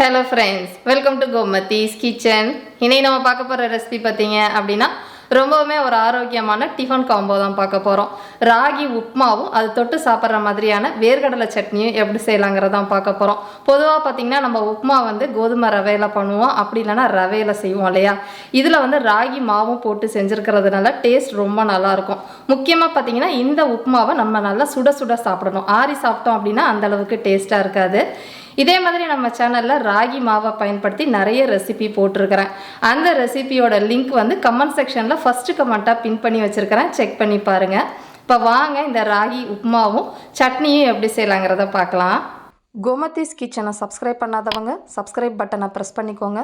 Hello friends welcome to Gomathi's kitchen இன்னைக்கு நம்ம பார்க்க போகிற ரெசிபி பார்த்தீங்க அப்படின்னா ரொம்பவுமே ஒரு ஆரோக்கியமான டிஃபன் காம்போ தான் பார்க்க போகிறோம் ராகி உப்புமாவும் அது தொட்டு சாப்பிட்ற மாதிரியான வேர்கடலை சட்னியும் எப்படி செய்யலாங்கிறதான் பார்க்க போகிறோம் பொதுவாக பார்த்தீங்கன்னா நம்ம உப்புமா வந்து கோதுமை ரவையில் பண்ணுவோம். அப்படி இல்லைன்னா ரவையில் செய்வோம் இல்லையா? இதில் வந்து ராகி மாவும் போட்டு செஞ்சுருக்கிறதுனால டேஸ்ட் ரொம்ப நல்லாயிருக்கும். முக்கியமாக பார்த்தீங்கன்னா இந்த உப்புமாவை நம்ம நல்லா சுட சுட சாப்பிடணும். ஆறி சாப்பிட்டோம் அப்படின்னா அந்த அளவுக்கு டேஸ்ட்டாக இருக்காது. இதே மாதிரி நம்ம சேனலில் ராகி மாவை பயன்படுத்தி நிறைய ரெசிபி போட்டிருக்கிறேன். அந்த ரெசிபியோட லிங்க் வந்து கமெண்ட் செக்ஷனில் ஃபஸ்ட்டு கமெண்ட்டாக பின் பண்ணி வச்சுருக்கிறேன். செக் பண்ணி பாருங்கள் இப்போ வாங்க இந்த ராகி உப்புமாவும் சட்னியும் எப்படி செய்யலாங்கிறத பார்க்கலாம். கோமதிஸ் கிச்சனை சப்ஸ்கிரைப் பண்ணாதவங்க சப்ஸ்கிரைப் பட்டனை ப்ரெஸ் பண்ணிக்கோங்க.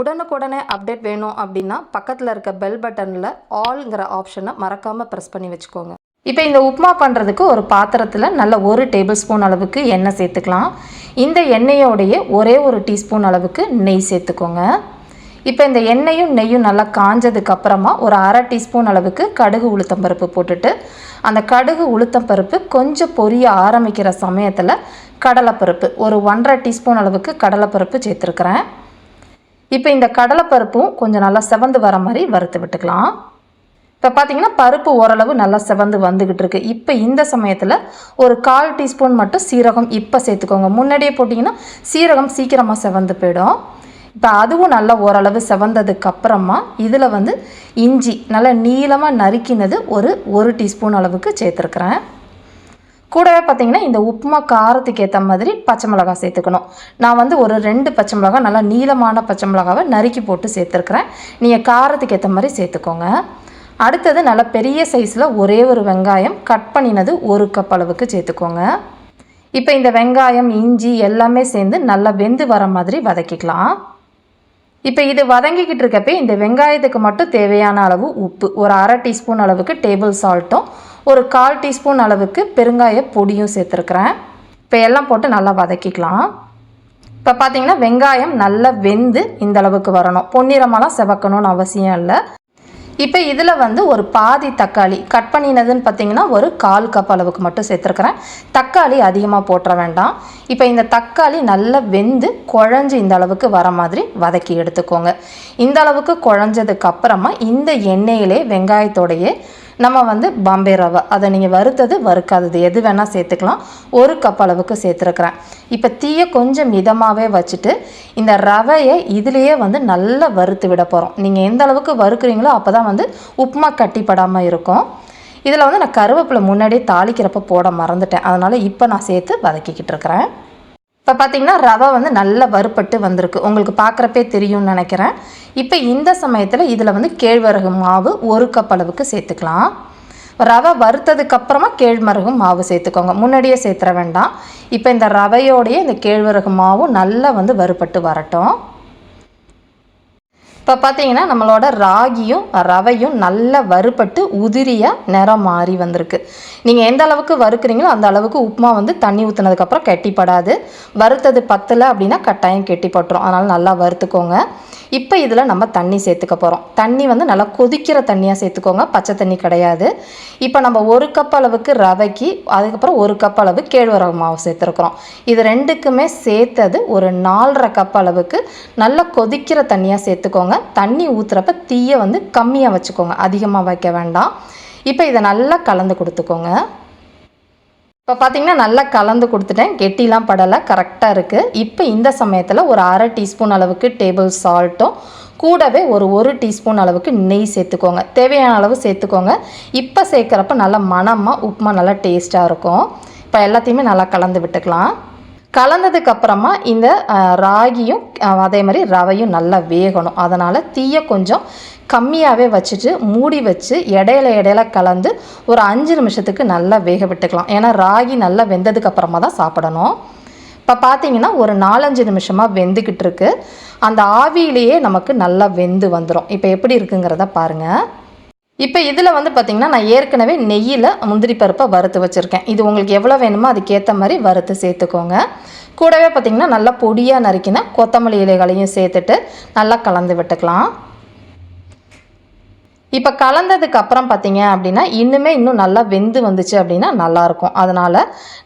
உடனுக்குடனே அப்டேட் வேணும் அப்படின்னா பக்கத்தில் இருக்க பெல் பட்டனில் ஆல்ங்கிற ஆப்ஷனை மறக்காமல் ப்ரெஸ் பண்ணி வச்சுக்கோங்க. இப்போ இந்த உப்புமா பண்ணுறதுக்கு ஒரு பாத்திரத்தில் நல்ல ஒரு டேபிள் ஸ்பூன் அளவுக்கு எண்ணெய் சேர்த்துக்கலாம். இந்த எண்ணெயோடைய ஒரே ஒரு டீஸ்பூன் அளவுக்கு நெய் சேர்த்துக்கோங்க. இப்போ இந்த எண்ணெயும் நெய்யும் நல்லா காஞ்சதுக்கு அப்புறமா ஒரு அரை டீஸ்பூன் அளவுக்கு கடுகு உளுத்தம் பருப்பு போட்டுட்டு அந்த கடுகு உளுத்தம் பருப்பு கொஞ்சம் பொரிய ஆரம்பிக்கிற சமயத்தில் கடலைப்பருப்பு ஒரு ஒன்றரை டீஸ்பூன் அளவுக்கு கடலைப்பருப்பு சேர்த்துருக்குறேன். இப்போ இந்த கடலைப்பருப்பும் கொஞ்சம் நல்லா செவந்து வர மாதிரி வறுத்து விட்டுக்கலாம். இப்போ பார்த்தீங்கன்னா பருப்பு ஓரளவு நல்லா செவந்து வந்துக்கிட்டு இருக்கு. இப்போ இந்த சமயத்தில் ஒரு கால் டீஸ்பூன் மட்டும் சீரகம் இப்போ சேர்த்துக்கோங்க. முன்னாடியே போட்டிங்கன்னா சீரகம் சீக்கிரமாக செவந்து போயிடும். இப்போ அதுவும் நல்லா ஓரளவு செவந்ததுக்கு அப்புறமா இதில் வந்து இஞ்சி நல்லா நீளமாக நறுக்கினது ஒரு ஒரு டீஸ்பூன் அளவுக்கு சேர்த்துருக்குறேன். கூடவே பார்த்தீங்கன்னா இந்த உப்புமா காரத்துக்கு ஏற்ற மாதிரி பச்சை மிளகாய் சேர்த்துக்கணும். நான் வந்து ஒரு ரெண்டு பச்சை மிளகாய் நல்லா நீளமான பச்சை மிளகாவை நறுக்கி போட்டு சேர்த்துருக்குறேன். நீங்கள் காரத்துக்கு ஏற்ற மாதிரி சேர்த்துக்கோங்க. அடுத்தது நல்ல பெரிய சைஸில் ஒரே ஒரு வெங்காயம் கட் பண்ணினது ஒரு கப் அளவுக்கு சேர்த்துக்கோங்க. இப்போ இந்த வெங்காயம் இஞ்சி எல்லாமே சேர்ந்து நல்லா வெந்து வர மாதிரி வதக்கிக்கலாம். இப்போ இது வதங்கிக்கிட்டு இருக்கப்பே இந்த வெங்காயத்துக்கு மட்டும் தேவையான அளவு உப்பு ஒரு அரை டீஸ்பூன் அளவுக்கு டேபிள் சால்ட்டும் ஒரு கால் டீஸ்பூன் அளவுக்கு பெருங்காய பொடியும் சேர்த்துருக்குறேன். இப்போ எல்லாம் போட்டு நல்லா வதக்கிக்கலாம். இப்போ பார்த்தீங்கன்னா வெங்காயம் நல்லா வெந்து இந்த அளவுக்கு வரணும். பொன்னிறமெல்லாம் செவக்கணும்னு அவசியம் இல்லை. இப்போ இதில் வந்து ஒரு பாதி தக்காளி கட் பண்ணினதுன்னு பார்த்தீங்கன்னா ஒரு கால் கப் அளவுக்கு மட்டும் சேர்த்துருக்குறேன். தக்காளி அதிகமாக போட்டுற வேண்டாம். இப்போ இந்த தக்காளி நல்லா வெந்து குழஞ்சி இந்த அளவுக்கு வர மாதிரி வதக்கி எடுத்துக்கோங்க. இந்த அளவுக்கு குழஞ்சதுக்கு அப்புறமா இந்த எண்ணெயிலே வெங்காயத்தோடையே நம்ம வந்து பாம்பே ரவை. அதை நீங்கள் வறுத்தது வறுக்காதது. எது வேணால் சேர்த்துக்கலாம். ஒரு கப் அளவுக்கு சேர்த்துருக்குறேன். இப்போ தீயை கொஞ்சம் மிதமாகவே வச்சுட்டு இந்த ரவையை இதுலேயே வந்து நல்லா வறுத்து விட போகிறோம் நீங்கள் எந்த அளவுக்கு வறுக்குறீங்களோ அப்போ தான் வந்து உப்புமா கட்டிப்படாமல் இருக்கும். இதில் வந்து நான் கருவேப்பிலை முன்னாடியே தாளிக்கிறப்ப போட மறந்துட்டேன். அதனால் இப்போ நான் சேர்த்து வதக்கிக்கிட்டு இருக்கிறேன். இப்போ பார்த்தீங்கன்னா ரவை வந்து நல்லா வறுப்பட்டு வந்திருக்கு. உங்களுக்கு பார்க்குறப்பே தெரியும்னு நினைக்கிறேன். இப்போ இந்த சமயத்தில் இதில் வந்து கேழ்வரகு மாவு ஒரு கப் அளவுக்கு சேர்த்துக்கலாம். ரவை வறுத்ததுக்கப்புறமா கேழ்வரகு மாவு சேர்த்துக்கோங்க. முன்னாடியே சேர்த்துற வேண்டாம். இப்போ இந்த ரவையோடைய இந்த கேழ்வரகு மாவும் நல்லா வந்து வறுப்பட்டு வரட்டும். இப்போ பார்த்தீங்கன்னா நம்மளோட ராகியும் ரவையும் நல்லா வறுபட்டு உதிரியாக நிறம் மாறி வந்திருக்கு. நீங்கள் எந்த அளவுக்கு வறுக்குறீங்களோ அந்த அளவுக்கு உப்புமா வந்து தண்ணி ஊற்றுனதுக்கப்புறம் கெட்டிப்படாது. வறுத்தது பத்தலை அப்படின்னா கட்டாயம் கெட்டிப்பட்டுரும் அதனால் நல்லா வறுத்துக்கோங்க. இப்போ இதில் நம்ம தண்ணி சேர்த்துக்க போகிறோம் தண்ணி வந்து நல்லா கொதிக்கிற தண்ணியாக சேர்த்துக்கோங்க. பச்சை தண்ணி கிடையாது. இப்போ நம்ம ஒரு கப் அளவுக்கு ரவைக்கு அதுக்கப்புறம் ஒரு கப் அளவு கேழ்வரகு மாவு சேர்த்துருக்குறோம். இது ரெண்டுக்குமே சேர்த்தது ஒரு நாலரை கப் அளவுக்கு நல்லா கொதிக்கிற தண்ணியாக சேர்த்துக்கோங்க. தண்ணி ஊற்றுறப்ப தீயை வந்து கம்மியாக வச்சுக்கோங்க. அதிகமாக வைக்க வேண்டாம். இப்போ இதை நல்லா கலந்து கொடுத்துக்கோங்க. இப்போ பார்த்தீங்கன்னா நல்லா கலந்து கொடுத்துட்டேன். கெட்டிலாம் படலை. கரெக்டாக இருக்குது இப்போ இந்த சமயத்தில் ஒரு அரை டீஸ்பூன் அளவுக்கு டேபிள் சால்ட்டும் கூடவே ஒரு ஒரு டீஸ்பூன் அளவுக்கு நெய் சேர்த்துக்கோங்க. தேவையான அளவு சேர்த்துக்கோங்க. இப்போ சேர்க்குறப்ப நல்லா மணமாக உப்புமா நல்லா டேஸ்ட்டாக இருக்கும். இப்போ எல்லாத்தையுமே நல்லா கலந்து விட்டுக்கலாம். கலந்ததுக்கு அப்புறமா இந்த ராகியும் அதே மாதிரி ரவையும் நல்லா வேகணும். அதனால் தீயை கொஞ்சம் கம்மியாகவே வச்சுட்டு மூடி வச்சு இடையில இடையில கலந்து ஒரு அஞ்சு நிமிஷத்துக்கு நல்லா வேக விட்டுக்கலாம். ஏன்னா ராகி நல்லா வெந்ததுக்கு அப்புறமா தான் சாப்பிடணும். இப்போ பார்த்தீங்கன்னா ஒரு நாலஞ்சு நிமிஷமாக வெந்துக்கிட்டு இருக்கு. அந்த ஆவியிலேயே நமக்கு நல்லா வெந்து வந்துடும் இப்போ எப்படி இருக்குங்கிறத பாருங்கள் இப்போ இதில் வந்து பார்த்திங்கன்னா நான் ஏற்கனவே நெய்யில் முந்திரி பருப்பை வறுத்து வச்சுருக்கேன். இது உங்களுக்கு எவ்வளோ வேணுமோ அதுக்கேற்ற மாதிரி வறுத்து சேர்த்துக்கோங்க. கூடவே பார்த்திங்கன்னா நல்லா பொடியாக நறுக்கின கொத்தமல்லி இலைகளையும் சேர்த்துட்டு நல்லா கலந்து விட்டுக்கலாம். இப்போ கலந்ததுக்கு அப்புறம் பார்த்தீங்க அப்படின்னா இன்னுமே இன்னும் நல்லா வெந்து வந்துச்சு அப்படின்னா நல்லாயிருக்கும். அதனால்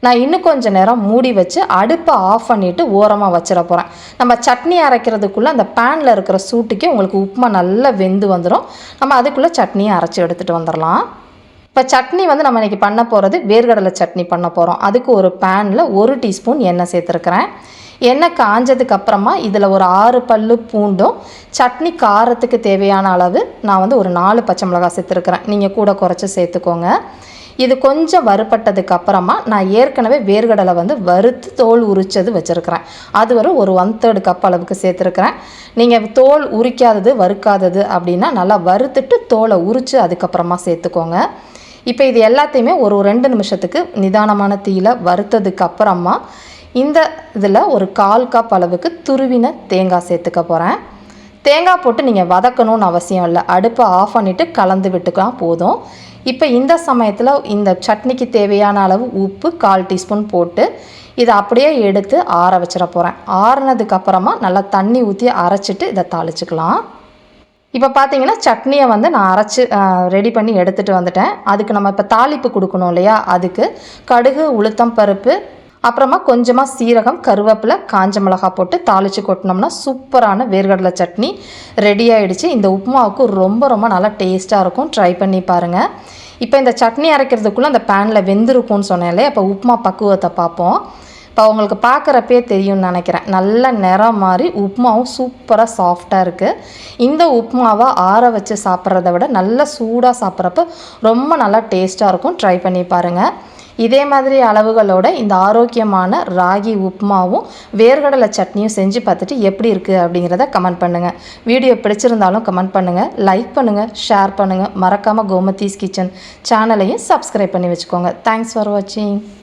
நான் இன்னும் கொஞ்சம் நேரம் மூடி வச்சு அடுப்பை ஆஃப் பண்ணிவிட்டு ஓரமாக வச்சிட போகிறேன் நம்ம சட்னி அரைக்கிறதுக்குள்ளே அந்த பேனில் இருக்கிற சூட்டுக்கே உங்களுக்கு உப்புமா நல்லா வெந்து வந்துடும் நம்ம அதுக்குள்ளே சட்னியை அரைச்சி எடுத்துகிட்டு வந்துடலாம் இப்போ சட்னி வந்து நம்ம இன்றைக்கி பண்ண போகிறது வேர்கடலை சட்னி பண்ண போகிறோம் அதுக்கு ஒரு பேனில் ஒரு டீஸ்பூன் எண்ணெய் சேர்த்துருக்குறேன். எண்ணெய் காஞ்சதுக்கு அப்புறமா இதில் ஒரு ஆறு பல்லு பூண்டும் சட்னி காரத்துக்கு தேவையான அளவு நான் வந்து ஒரு நாலு பச்சை மிளகாய் சேர்த்துருக்குறேன். நீங்கள் கூட குறைச்சி சேர்த்துக்கோங்க. இது கொஞ்சம் வறுபட்டதுக்கு அப்புறமா நான் ஏற்கனவே வேர்கடலை வந்து வறுத்து தோல் உரிச்சது வச்சுருக்கிறேன். அது வரை ஒரு ஒன் தேர்டு கப் அளவுக்கு சேர்த்துருக்குறேன். நீங்கள் தோல் உரிக்காதது வறுக்காதது அப்படின்னா நல்லா வறுத்துட்டு தோலை உரித்து அதுக்கப்புறமா சேர்த்துக்கோங்க. இப்போ இது எல்லாத்தையுமே ஒரு ரெண்டு நிமிஷத்துக்கு நிதானமான தீயில வறுத்ததுக்கு அப்புறமா இந்த இதில் ஒரு கால் கப் அளவுக்கு துருவின தேங்காய் சேர்த்துக்க போகிறேன் தேங்காய் போட்டு நீங்கள் வதக்கணும்னு அவசியம் இல்லை. அடுப்பை ஆஃப் பண்ணிவிட்டு கலந்து விட்டுக்கலாம் போதும். இப்போ இந்த சமயத்தில் இந்த சட்னிக்கு தேவையான அளவு உப்பு கால் டீஸ்பூன் போட்டு இதை அப்படியே எடுத்து ஆற வச்சிட போகிறேன் ஆறுனதுக்கப்புறமா நல்லா தண்ணி ஊற்றி அரைச்சிட்டு இதை தாளிச்சுக்கலாம் இப்போ பார்த்தீங்கன்னா சட்னியை வந்து நான் அரைச்சி ரெடி பண்ணி எடுத்துகிட்டு வந்துட்டேன். அதுக்கு நம்ம இப்போ தாளிப்பு கொடுக்கணும் இல்லையா? அதுக்கு கடுகு உளுத்தம் பருப்பு அப்புறமா கொஞ்சமாக சீரகம் கருவேப்பிலை காஞ்ச மிளகாய் போட்டு தாளித்து கொட்டினோம்னா சூப்பரான வேர்கடலை சட்னி ரெடி ஆகிடுச்சு இந்த உப்புமாவுக்கு ரொம்ப ரொம்ப நல்லா டேஸ்ட்டாக இருக்கும். ட்ரை பண்ணி பாருங்கள் இப்போ இந்த சட்னி அரைக்கிறதுக்குள்ளே அந்த பேனில் வெந்திருக்கும்னு சொன்னேன்லே அப்போ உப்புமா பக்குவத்தை பார்ப்போம். இப்போ உங்களுக்கு பார்க்குறப்பே தெரியும்னு நினைக்கிறேன். நல்ல நிறம் மாதிரி உப்புமாவும் சூப்பராக சாஃப்டாக இருக்குது இந்த உப்புமாவை ஆற வச்சு சாப்பிட்றத விட நல்லா சூடாக சாப்பிட்றப்ப ரொம்ப நல்லா டேஸ்ட்டாக இருக்கும். ட்ரை பண்ணி பாருங்கள் இதே மாதிரி அளவுகளோட இந்த ஆரோக்கியமான ராகி உப்புமாவும் வேர்கடலை சட்னியும் செஞ்சு பார்த்துட்டு எப்படி இருக்குது அப்படிங்கிறத கமெண்ட் பண்ணுங்கள் வீடியோ பிடிச்சிருந்தாலும் கமெண்ட் பண்ணுங்கள் லைக் பண்ணுங்கள் ஷேர் பண்ணுங்கள் மறக்காமல் கோமதீஸ் கிச்சன் சேனலையும் சப்ஸ்கிரைப் பண்ணி வச்சுக்கோங்க. தேங்க்ஸ் ஃபார் வாட்சிங்